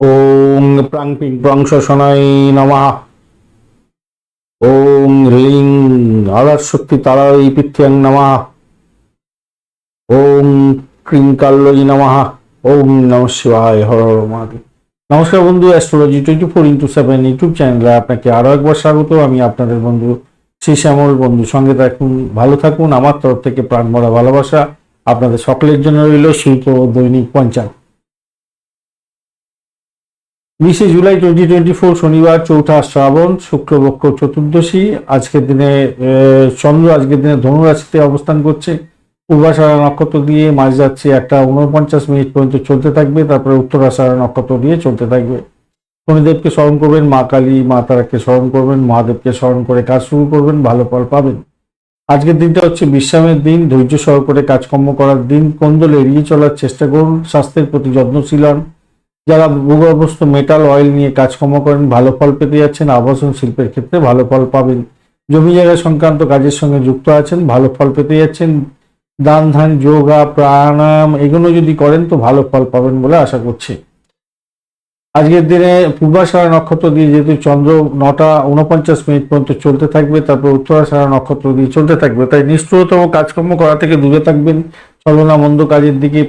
ওং প্রাং ping prong শোষণায় নমঃ। ওং হ্রিং আদার শক্তি তারাই পিথ্যাং নমঃ। ওং ক্রিং কাল্লই নমঃ। ওম নম শিবায় হর মহাদেব। নমস্কার বন্ধু astrology twenty four into seven YouTube চ্যানেলে আপনাকে আরও একবার স্বাগত। আমি আপনাদের বন্ধু শ্রী শ্যামল বন্ধু, সঙ্গে থাকুন, ভালো থাকুন। আমার তরফ থেকে প্রাণ ভরা ভালোবাসা আপনাদের সকলের জন্য রইল শিল্প দৈনিক পঞ্চাশ। বিশে জুলাই টোয়েন্টি টোয়েন্টি ফোর শনিবার চৌঠা শ্রাবণ শুক্রপক্ষ চতুর্দশী। আজকের দিনে চন্দ্র আজকের দিনে ধনুরাশিতে অবস্থান করছে। পূর্বাষাঢ়া নক্ষত্র দিয়ে মাঝ যাচ্ছে একটা উনপঞ্চাশ মিনিট পর্যন্ত চলতে থাকবে। তারপরে উত্তরাষাঢ়া নক্ষত্র দিয়ে চলতে থাকবে। শনিদেবকে স্মরণ করবেন, মা কালী, মা তারাকে স্মরণ করবেন, মহাদেবকে স্মরণ করে কাজ শুরু করবেন, ভালো ফল পাবেন। আজকের দিনটা হচ্ছে বিশ্রামের দিন, ধৈর্য সহকারে কাজকর্ম করার দিন, কোন্দল এড়িয়ে চলার চেষ্টা করুন, স্বাস্থ্যের প্রতি যত্নশীল হন। যারা ভূগর্ভস্থ মেটাল অয়েল নিয়ে কাজকর্ম করেন, ভালো ফল পেতে যাচ্ছেন, আবাসন শিল্পের ক্ষেত্রে ভালো ফল পাবেন। জমি জায়গা সংক্রান্ত কাজের সঙ্গে যুক্ত আছেন, ভালো ফল পেতে যাচ্ছেন। দান, ধান, যোগা, প্রাণায়াম এগুলো যদি করেন তো ভালো ফল পাবেন বলে আশা করছি। আজকের দিনে পূর্বাষাঢ়া নক্ষত্র দিয়ে যেহেতু চন্দ্র নটা উনপঞ্চাশ মিনিট পর্যন্ত চলতে থাকবে, তারপর উত্তরাষাঢ়া নক্ষত্র দিয়ে চলতে থাকবে। তাই নিষ্ঠুরতম কাজকর্ম করা থেকে দূরে থাকবেন। চলনা মন্দ কাজের দিকে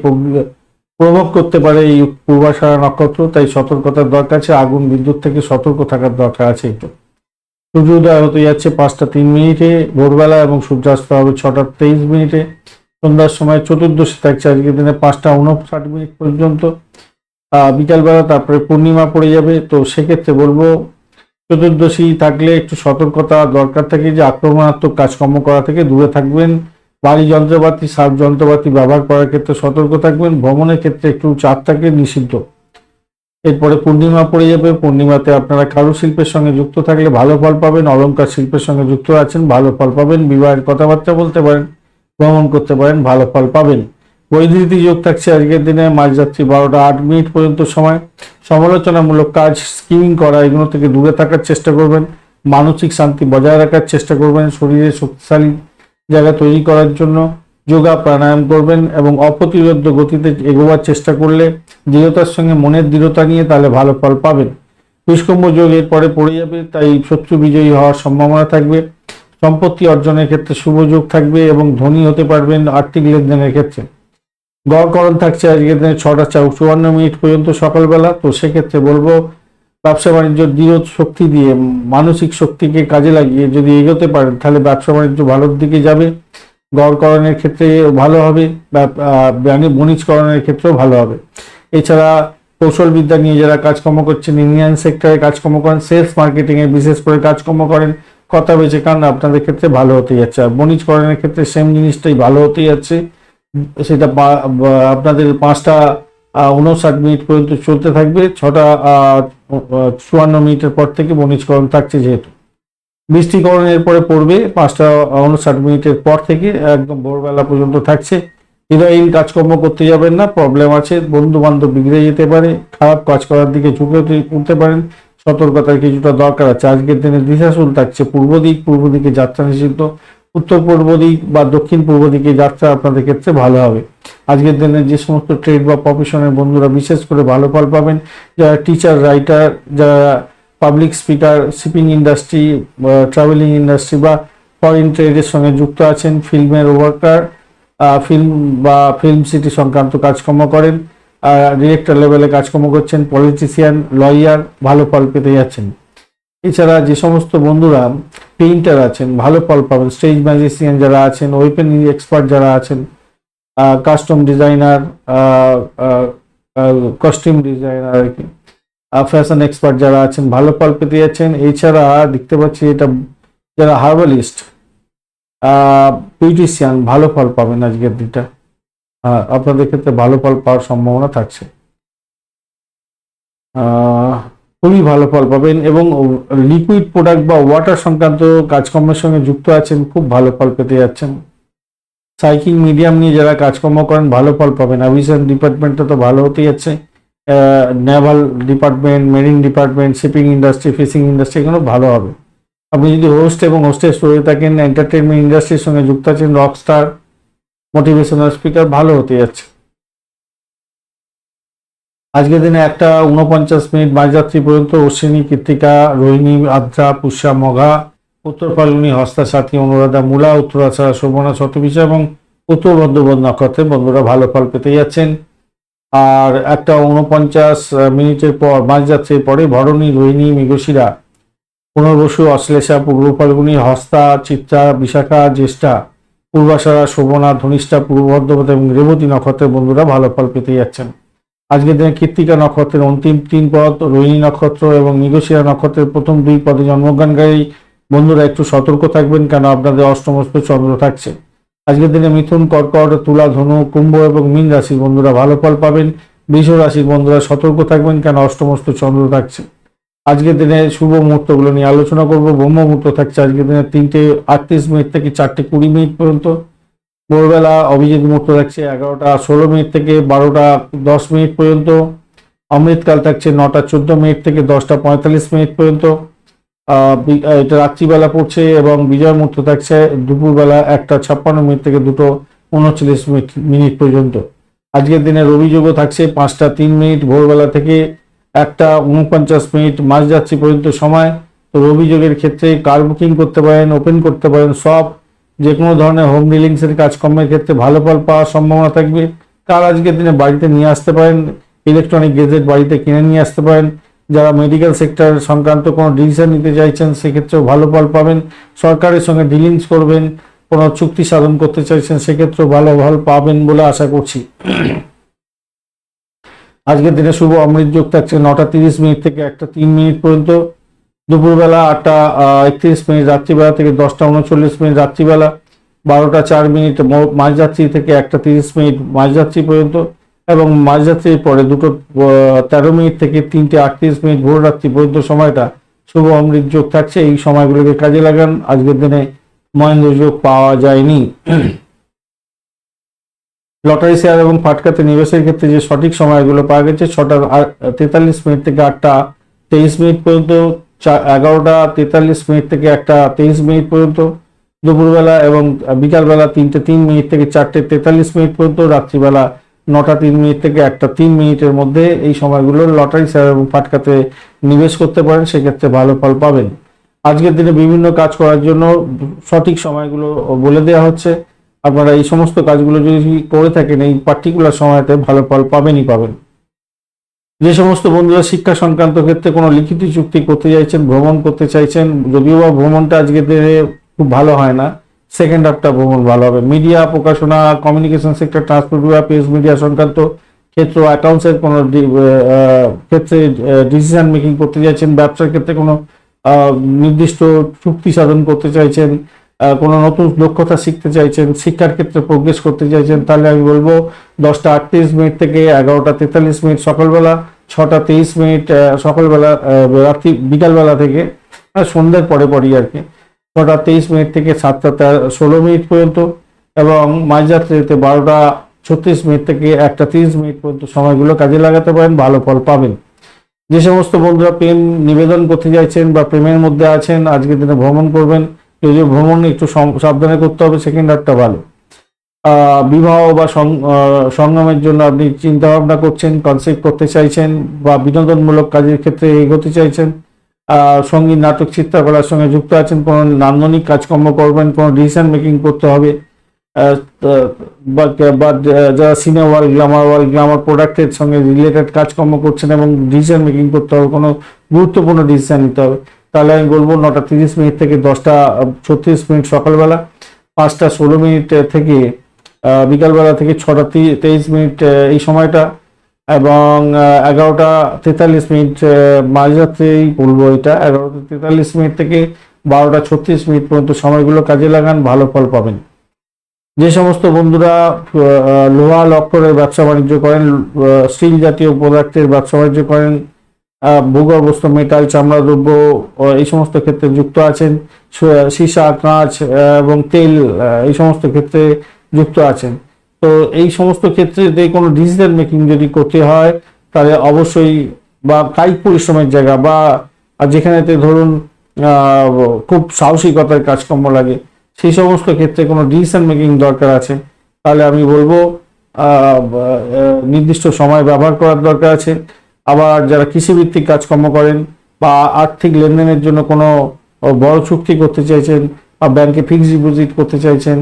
প্রভাব করতে পারে এই পূর্বাষাঢ়া নক্ষত্র, তাই সতর্কতার দরকার আছে, আগুন বিদ্যুৎ থেকে সতর্ক থাকার দরকার আছে একটু সূর্যোদয় হতে যাচ্ছে পাঁচটা তিন মিনিটে, ভোরবেলা এবং সূর্যাস্ত হবে ছটা তেইশ মিনিটে। সন্ধ্যার সময় চতুর্দশী থাকছে আজকের দিনে পাঁচটা উনষাট মিনিট পর্যন্ত। বিকালবেলা তারপরে পূর্ণিমা পড়ে যাবে, তো সেক্ষেত্রে বলব চতুর্দশী থাকলে একটু সতর্কতা দরকার থাকে, যে আক্রমণাত্মক কাজকর্ম করা থেকে দূরে থাকবেন। বাড়ি যন্ত্রপাতি, সার যন্ত্রপাতি ব্যবহার করার ক্ষেত্রে সতর্ক থাকবেন। ভ্রমণের ক্ষেত্রে একটু চাপ থাকে, নিষিদ্ধ। এরপরে পূর্ণিমা পড়ে যাবে। পূর্ণিমাতে আপনারা কারুশিল্পের সঙ্গে যুক্ত থাকলে ভালো ফল পাবেন অলঙ্কার শিল্পের সঙ্গে যুক্ত আছেন, ভালো ফল পাবেন, বিবাহের কথাবার্তা বলতে পারেন, ভ্রমণ করতে পারেন, ভালো ফল পাবেন। বৈদ্যুতি যোগ থাকছে আজকের দিনে, মাঝরাত্রি বারোটা আট মিনিট পর্যন্ত সময়। সমালোচনামূলক কাজ, স্কিমিং করা, এগুলো থেকে দূরে থাকার চেষ্টা করবেন। মানসিক শান্তি বজায় রাখার চেষ্টা করবেন, শরীরে শক্তিশালী জায়গা তৈরি করার জন্য যোগা প্রাণায়াম করবেন এবং অপ্রতিরোধ গতিতে এগোবার চেষ্টা করলে দৃঢ়তার সঙ্গে মনের দৃঢ়তা নিয়ে তাহলে ভালো ফল পাবেন। পুষ্কম্ভ যোগ এর পরে পড়ে যাবে, তাই শত্রু বিজয়ী হওয়ার সম্ভাবনা থাকবে। সম্পত্তি অর্জনের ক্ষেত্রে শুভ যোগ থাকবে এবং ধনী হতে পারবেন আর্থিক লেনদেনের ক্ষেত্রে। গড়করণ থাকছে আজকের দিনে ছটা চৌ- চুয়ান্ন মিনিট পর্যন্ত সকালবেলা, তো সেক্ষেত্রে বলব ব্যবসা বাণিজ্য দৃঢ় শক্তি দিয়ে মানসিক শক্তিকে কাজে লাগিয়ে যদি এগোতে পারেন তাহলে ব্যবসা বাণিজ্য ভালোর দিকে যাবে। গড়করণের ক্ষেত্রে ভালো হবে আহ, বণিজকরণের ক্ষেত্রেও ভালো হবে। এছাড়া কৌশলবিদ্যা নিয়ে যারা কাজকর্ম করছেন ইন্ডিয়ান সেক্টরে কাজকর্ম করেন সেলস মার্কেটিংয়ে বিশেষ করে কাজকর্ম করেন কথা বেঁচে কারণ আপনাদের ক্ষেত্রে ভালো হতে যাচ্ছে। আর বণিজকরণের ক্ষেত্রে সেম জিনিসটাই ভালো হতে যাচ্ছে। সেটা আপনাদের পাঁচটা উনষাট মিনিট পর্যন্ত চলতে থাকবে। ছটা চুয়ান্ন মিনিটের পর থেকে বণিজকরণ থাকছে যেহেতু। বৃষ্টিকরণ এরপরে পড়বে পাঁচটা উনষাট মিনিটের পর থেকে একদম ভোরবেলা পর্যন্ত থাকছে। হৃদয়হীন কাজকর্ম করতে যাবেন না প্রবলেম আছে বন্ধু বান্ধব বিগড়ে যেতে পারে, খারাপ কাজ করার দিকে ঝুঁকে উঠতে পারেন, সতর্কতার কিছুটা দরকার আছে। আজকের দিনে দিশাশুল থাকছে, পূর্ব দিক, পূর্ব দিকে যাত্রা নিষিদ্ধ উত্তর পূর্ব দিক বা দক্ষিণ পূর্ব দিকে যাত্রা আপনাদের ক্ষেত্রে ভালো হবে। আজকের দিনে যে সমস্ত ট্রেড বা প্রফেশনের বন্ধুরা বিশেষ করে ভালো ফল পাবেন, যারা টিচার রাইটার যারা public speaker shipping industry travelling industry বা ফরেন ট্রেডের সঙ্গে যুক্ত আছেন ফিল্মের ওয়ার্কার ফিল্ম বা ফিল্ম সিটি সংক্রান্ত কাজকর্ম করেন ডিরেক্টর লেভেলে কাজকর্ম করছেন পলিটিশিয়ান লয়ার ভালো ফল পেতে যাচ্ছেন। এছাড়া যে সমস্ত বন্ধুরা পেইন্টার আছেন, ভালো ফল পাবেন স্টেজ ম্যাজিসিয়ান যারা আছেন ওয়েপেন এক্সপার্ট যারা আছেন কাস্টম ডিজাইনার কস্টিউম ডিজাইনার আর কি ফ্যাশন এক্সপার্ট যারা আছেন, ভালো ফল পেতে যাচ্ছেন। এছাড়া দেখতে পাচ্ছি এটা যারা হার্বালিস্ট বিউটিশিয়ান ভালো ফল পাবেন আজকের দিনটা। আপনাদের ক্ষেত্রে ভালো ফল পাওয়ার সম্ভাবনা থাকছে। খুবই ভালো ফল পাবেন এবং লিকুইড প্রোডাক্ট বা ওয়াটার সংক্রান্ত কাজকর্মের সঙ্গে যুক্ত আছেন, খুব ভালো ফল পেতে যাচ্ছেন। সাইকিং মিডিয়াম নিয়ে যারা কাজকর্ম করেন, ভালো ফল পাবেন। অ্যাভিয়েশন ডিপার্টমেন্টটা তো ভালো হতেই যাচ্ছে। Naval department marine department shipping industry fishing industry এগুলো ভালো হবে। আপনি যদি হোস্ট এবং হোস্টেস হয়ে থাকেন এন্টারটেনমেন্ট ইন্ডাস্ট্রির সঙ্গে যুক্ত আছেন রকস্টার মোটিভেশনাল স্পিকার ভালো হতে যাচ্ছে। আজকের দিনে একটা উনপঞ্চাশ মিনিট মাঝরাত্রি পর্যন্ত অশ্বিনী, কৃত্তিকা, রোহিণী, আদ্রা, পুষ্যা মঘা উত্তর ফাল্গুনি, হস্তা, সাথী, অনুরাধা, মূলা, উত্তরাছাড়া, শোভনা শতবিশা এবং উত্তর বর্ধমান নক্ষত্রে বন্ধুরা ভালো ফল পেতে যাচ্ছেন। আর একটা উনপঞ্চাশ মিনিটের পর মাঝরাত্রির পরে ভরণী, রোহিণী, মৃগশিরা, পুনর্বসু, অশ্লেষা, পূর্ব ফাল্গুনি, হস্তা, চিত্রা, বিশাখা, জ্যেষ্ঠা, পূর্বাশারা, শোভনা, ধনিষ্ঠা, পূর্ব বর্ধমান এবং রেবতী নক্ষত্রের বন্ধুরা ভালো ফল পেতে যাচ্ছেন। আজকের দিনে কৃত্তিকা নক্ষত্রের অন্তিম তিন পদ, রোহিণী নক্ষত্র এবং মৃগশিরা নক্ষত্রের প্রথম দুই পদে জন্মগ্রহণকারী। বন্ধুরা, একটু সতর্ক থাকবেন কেন? আপনাদের অষ্টমস্ত চন্দ্র থাকছে। আজকের দিনে মিথুন, কর্কট, তুলা, ধনু, কুম্ভ এবং মীন রাশির বন্ধুরা ভালো ফল পাবেন। বৃষ রাশির বন্ধুরা সতর্ক থাকবেন কেন? অষ্টমস্ত চন্দ্র থাকছে। আজকের দিনে শুভ মুহূর্তগুলো নিয়ে আলোচনা করব। ব্রহ্ম মুহূর্ত থাকছে আজকের দিনে তিনটে আটত্রিশ মিনিট থেকে চারটে কুড়ি মিনিট পর্যন্ত। ভোরবেলা অভিজিৎ মুহূর্ত থাকছে এগারোটা ষোলো মিনিট থেকে বারোটা দশ মিনিট পর্যন্ত, অমৃতকাল থাকছে নটা চোদ্দ মিনিট থেকে দশটা পঁয়তাল্লিশ মিনিট পর্যন্ত এটা রাত্রিবেলা পড়ছে এবং বিজয় মুহূর্ত থাকছে দুপুরবেলা একটা ছাপ্পান্ন মিনিট থেকে দুটো উনচল্লিশ মিনিট পর্যন্ত। আজকের দিনে রবিযোগও থাকছে পাঁচটা তিন মিনিট, ভোরবেলা থেকে একটা উনপঞ্চাশ মিনিট, মাঝরাত্রি পর্যন্ত সময়। তো রবিযোগের ক্ষেত্রে কার বুকিং করতে পারেন, ওপেন করতে পারেন, সব যে কোনো ধরনের হোম ডিলিংসের কাজকর্মের ক্ষেত্রে ভালো ফল পাওয়ার সম্ভাবনা থাকবে। কার আজকের দিনে বাড়িতে নিয়ে আসতে পারেন ইলেকট্রনিক গেজেট বাড়িতে কিনে নিয়ে আসতে পারেন। যারা মেডিকেল সেক্টর সংক্রান্ত কোনো ডিসিশন নিতে চাইছেন, সেক্ষেত্রেও ভালো ফল পাবেন। সরকারের সঙ্গে ডিলিংস করবেন, কোনো চুক্তি সাধন করতে চাইছেন, সেক্ষেত্রেও ভালো ফল পাবেন বলে আশা করছি। আজকের দিনে শুভ অমৃত যোগ থাকছে নটা তিরিশ মিনিট থেকে একটা তিন মিনিট পর্যন্ত। দুপুরবেলা আটটা একত্রিশ মিনিট রাত্রিবেলা থেকে দশটা উনচল্লিশ মিনিট রাত্রিবেলা, বারোটা চার মিনিট মাঝরাত্রি থেকে একটা তিরিশ মিনিট মাঝরাত্রি পর্যন্ত এবং মাঝরাত্রির পরে দুটো তেরো মিনিট থেকে তিনটে আটত্রিশ মিনিট ভোর রাত্রি পর্যন্ত সময়টা শুভ অমৃত যোগ থাকছে। এই সময়গুলোকে কাজে লাগান। আজকের দিনে মহেন্দ্র যোগ পাওয়া যায়নি। লটারি শেয়ার এবং ফাটকাতে নিবেশের ক্ষেত্রে যে সঠিক সময়গুলো পাওয়া গেছে, ছটা তেতাল্লিশ মিনিট থেকে আটটা, তেইশ মিনিট পর্যন্ত এগারোটা তেতাল্লিশ মিনিট থেকে একটা তেইশ মিনিট পর্যন্ত, দুপুরবেলা এবং বিকালবেলা তিনটে তিন মিনিট থেকে চারটে তেতাল্লিশ মিনিট পর্যন্ত, রাত্রিবেলা নটা তিন মিনিট থেকে একটা তিন মিনিটের মধ্যে এই সময়গুলো লটারি এবং ফাটকাতে নিবেশ করতে পারেন, সেক্ষেত্রে ভালো ফল পাবেন। আজকের দিনে বিভিন্ন কাজ করার জন্য সঠিক সময়গুলো বলে দেওয়া হচ্ছে। আপনারা এই সমস্ত কাজগুলো যদি করে থাকেন, এই পার্টিকুলার সময়তে ভালো ফল পাবেনই পাবেন। যে সমস্ত বন্ধুরা শিক্ষা সংক্রান্ত ক্ষেত্রে কোনো লিখিত চুক্তি করতে চাইছেন, ভ্রমণ করতে চাইছেন, যদিও বা ভ্রমণটা আজকের দিনে খুব ভালো হয় না সেকেন্ড হাফটা ভ্রমণ ভালো হবে। মিডিয়া প্রকাশনা কমিউনিকেশন সেক্টর ট্রান্সপোর্ট বিভাগ পেজ মিডিয়া সংক্রান্ত ক্ষেত্র অ্যাকাউন্টসের কোনো ক্ষেত্রে ডিসিশন মেকিং করতে চাইছেন, ব্যবসার ক্ষেত্রে কোনো নির্দিষ্ট চুক্তি সাধন করতে চাইছেন কোনো নতুন দক্ষতা শিখতে চাইছেন, শিক্ষার ক্ষেত্রে প্রোগ্রেস করতে চাইছেন, তাহলে আমি বলব দশটা আটত্রিশ মিনিট থেকে এগারোটা তেতাল্লিশ মিনিট সকালবেলা, ছটা তেইশ মিনিট সকালবেলা রাত্রি, বিকালবেলা থেকে সন্ধ্যের পরে পরই আর কি। ছটা তেইশ মিনিট থেকে সাতটা ষোলো মিনিট পর্যন্ত এবং মাঝরাত্রিতে বারোটা ছত্রিশ মিনিট থেকে একটা তিরিশ মিনিট পর্যন্ত সময়গুলো কাজে লাগাতে পারেন, ভালো ফল পাবেন। যে সমস্ত বন্ধুরা প্রেম নিবেদন করতে চাইছেন বা প্রেমের মধ্যে আছেন, আজকের দিনে ভ্রমণ করবেন যদিও ভ্রমণ একটু সাবধানে করতে হবে সেকেন্ড হাফটা ভালো। বিবাহ বা সং- আহ, জন্য আপনি চিন্তা ভাবনা করছেন কনসেপ্ট করতে চাইছেন বা বিনোদনমূলক কাজের ক্ষেত্রে এগোতে চাইছেন সংগীত নাটক চিত্রকলার সঙ্গে যুক্ত আছেন কোনো নান্দনিক কাজকর্ম করবেন কোনো ডিসিশন মেকিং করতে হবে বা যারা cinema world glamour world glamour প্রোডাক্টের সঙ্গে রিলেটেড কাজকর্ম করছেন এবং ডিসিশন মেকিং করতে হবে কোনো গুরুত্বপূর্ণ ডিসিশন নিতে হবে। তাহলে আমি বলব নটা তিরিশ মিনিট থেকে দশটা ছত্রিশ মিনিট সকালবেলা পাঁচটা ষোলো মিনিট থেকে বিকালবেলা থেকে ছটা তেইশ মিনিট এই সময়টা এবং এগারোটা তেতাল্লিশ মিনিট আহ, মাঝরাত্রেই বলব এটা এগারোটা তেতাল্লিশ মিনিট থেকে বারোটা ছত্রিশ মিনিট পর্যন্ত সময়গুলো কাজে লাগান ভালো ফল পাবেন। যে সমস্ত বন্ধুরা লোহা লক্করের ব্যবসা বাণিজ্য করেন স্টিল জাতীয় প্রোডাক্টের ব্যবসা বাণিজ্য করেন ভূগর্ভস্থ মেটাল চামড়া দ্রব্য এই সমস্ত ক্ষেত্রে যুক্ত আছেন সীসা, কাঁচ এবং তেল এই সমস্ত ক্ষেত্রে যুক্ত আছেন। তো এই সমস্ত ক্ষেত্রে যদি কোনো ডিসিশন মেকিং যদি করতে হয়, তাহলে অবশ্যই বা কায়িক পরিশ্রমের জায়গা বা যেখানেতে ধরুন খুব সাহসিকতার কাজকর্ম লাগে সেই সমস্ত ক্ষেত্রে কোনো ডিসিশন মেকিং দরকার আছে। তাহলে আমি বলব নির্দিষ্ট সময় ব্যবহার করার দরকার আছে। আবার যারা কৃষিভিত্তিক কাজকর্ম করেন বা আর্থিক লেনদেনের জন্য কোনো বড় চুক্তি করতে চাইছেন বা ব্যাংকে ফিক্সড ডিপোজিট করতে চাইছেন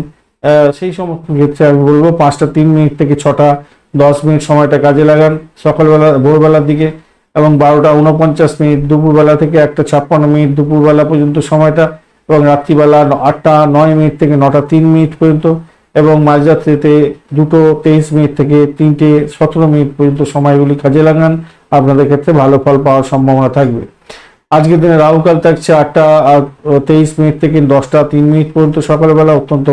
সেই সমস্ত ক্ষেত্রে আমি বলব পাঁচটা, তিন মিনিট থেকে ছটা, দশ মিনিট সময়টা কাজে লাগান সকালবেলা, ভোরবেলার দিকে এবং বারোটা উনপঞ্চাশ মিনিট দুপুরবেলা থেকে একটা ছাপ্পান্ন মিনিট দুপুরবেলা পর্যন্ত সময়টা এবং রাত্রিবেলা আটটা, নয় মিনিট থেকে নটা, তিন মিনিট পর্যন্ত এবং মাঝরাত্রিতে দুটো, তেইশ মিনিট থেকে তিনটে, সতেরো মিনিট পর্যন্ত সময়গুলি কাজে লাগান। আপনাদের ক্ষেত্রে ভালো ফল পাওয়ার সম্ভাবনা থাকবে। আজকের দিনে রাহুকাল থাকছে আটটা তেইশ মিনিট থেকে দশটা, তিন মিনিট পর্যন্ত সকালবেলা অত্যন্ত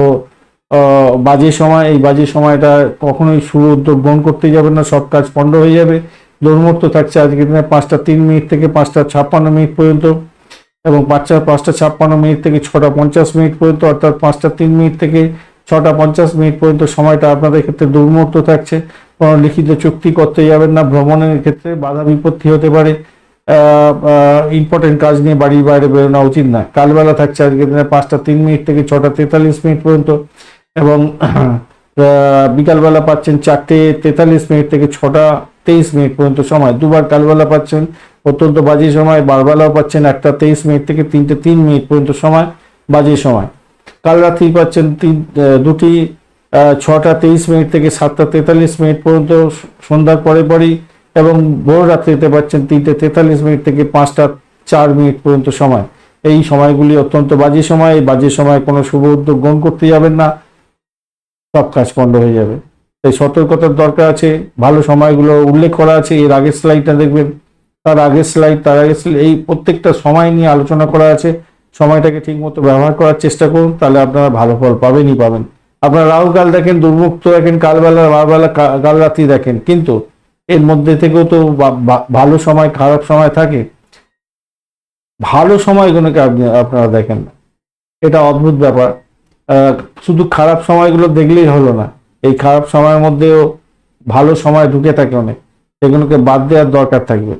বাজে সময়। এই বাজে সময়টা কখনোই শুরু উদ্যোগ গ্রহণ করতে যাবেন না, সব কাজ পণ্ড হয়ে যাবে। দুর্মুক্ত থাকছে আজকের দিনে পাঁচটা, তিন মিনিট থেকে পাঁচটা, ছাপ্পান্ন মিনিট পর্যন্ত এবং পাঁচটা পাঁচটা, ছাপ্পান্ন মিনিট থেকে ছটা, পঞ্চাশ মিনিট পর্যন্ত, অর্থাৎ পাঁচটা, তিন মিনিট থেকে ছটা, পঞ্চাশ মিনিট পর্যন্ত সময়টা আপনাদের ক্ষেত্রে দুর্মুক্ত থাকছে। কোনো লিখিত চুক্তি করতে যাবেন না। ভ্রমণের ক্ষেত্রে বাধা বিপত্তি হতে পারে। ইম্পর্টেন্ট কাজ নিয়ে বাড়ির বাইরে বেরোনো উচিত না কালবেলা থাকছে আজকের দিনে পাঁচটা তিন মিনিট থেকে ছটা তেতাল্লিশ মিনিট পর্যন্ত এবং বিকালবেলা পাচ্ছেন চারটে তেতাল্লিশ মিনিট থেকে ছটা তেইশ মিনিট পর্যন্ত সময়। দুবার কালবেলা পাচ্ছেন, অত্যন্ত বাজে সময়। বারবেলাও পাচ্ছেন একটা তেইশ মিনিট থেকে তিনটে তিন মিনিট পর্যন্ত সময়, বাজে সময়। কাল রাত্রি পাচ্ছেন তিন দুটি ছটা তেইশ মিনিট থেকে সাতটা তেতাল্লিশ মিনিট পর্যন্ত সন্ধ্যার পরে পরই এবং ভোর রাত্রিতে পাচ্ছেন তিনটে তেতাল্লিশ মিনিট থেকে পাঁচটা চার মিনিট পর্যন্ত সময়। এই সময়গুলি অত্যন্ত বাজে সময়। এই বাজে সময় কোনো শুভ উদ্যোগ গ্রহণ করতে যাবেন না। সব কাজ পণ্ড হয়ে যাবে। তাই সতর্কতার দরকার আছে। ভালো সময়গুলো উল্লেখ করা আছে। এর আগের স্লাইডটা দেখবেন। তার আগের স্লাইড তার আগের slide, এই প্রত্যেকটা সময় নিয়ে আলোচনা করা আছে। সময়টাকে ঠিকমতো ব্যবহার করার চেষ্টা করুন। তাহলে আপনারা ভালো ফল পাবেনই পাবেন। আপনারা রাহু কাল দেখেন দুর্মুক্ত দেখেন, কালবেলা বারবেলা কাল রাত্রি দেখেন। কিন্তু এর মধ্যে থেকেও তো ভালো সময়, খারাপ সময় থাকে। ভালো সময়গুলোকে আপনি, আপনারা দেখেন না। এটা অদ্ভুত ব্যাপার। শুধু খারাপ সময়গুলো দেখলেই হলো না। এই খারাপ সময়ের মধ্যেও ভালো সময় ঢুকে থাকে অনেক। সেগুলোকে বাদ দেওয়ার দরকার থাকবে।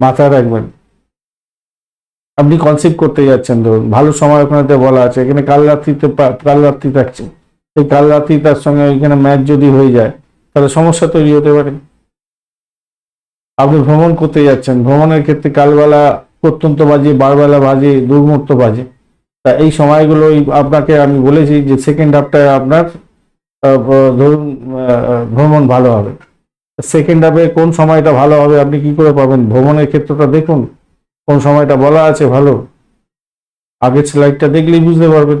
মাথায় রাখবেন। আপনি কনসেপ্ট করতে যাচ্ছেন, ধরুন। ভালো সময় ওখানে বলা আছে। এখানে কাল রাত্রিতে কাল রাত্রি থাকছে। সেই কাল রাত্রি তার সঙ্গে ওইখানে ম্যাচ যদি হয়ে যায়, তাহলে সমস্যা তৈরি হতে পারে। আপনি ভ্রমণ করতে যাচ্ছেন, ভ্রমণের ক্ষেত্রে কালবেলা প্রত্যন্ত বাজে, বারবেলা বাজে দুর্মূর্ত বাজে। তা এই সময়গুলোই আপনাকে আমি বলেছি যে সেকেন্ড হাফটায় আপনার ধরুন ভ্রমণ ভালো হবে। সেকেন্ড হাফে কোন সময়টা ভালো হবে আপনি কি করে পাবেন? ভ্রমণের ক্ষেত্রটা দেখুন, কোন সময়টা বলা আছে ভালো। আগের স্লাইডটা দেখলেই বুঝতে পারবেন।